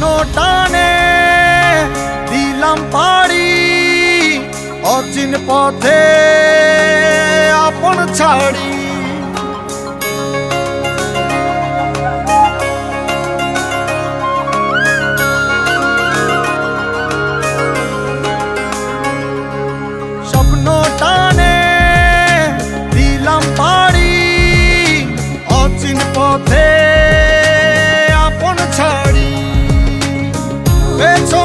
শূন্য টানে দিলাম পাড়ি অচিন পথে আপন ছাড়ি। স্বপ্ন টানে দিলাম পাড়ি অচিন পথে It's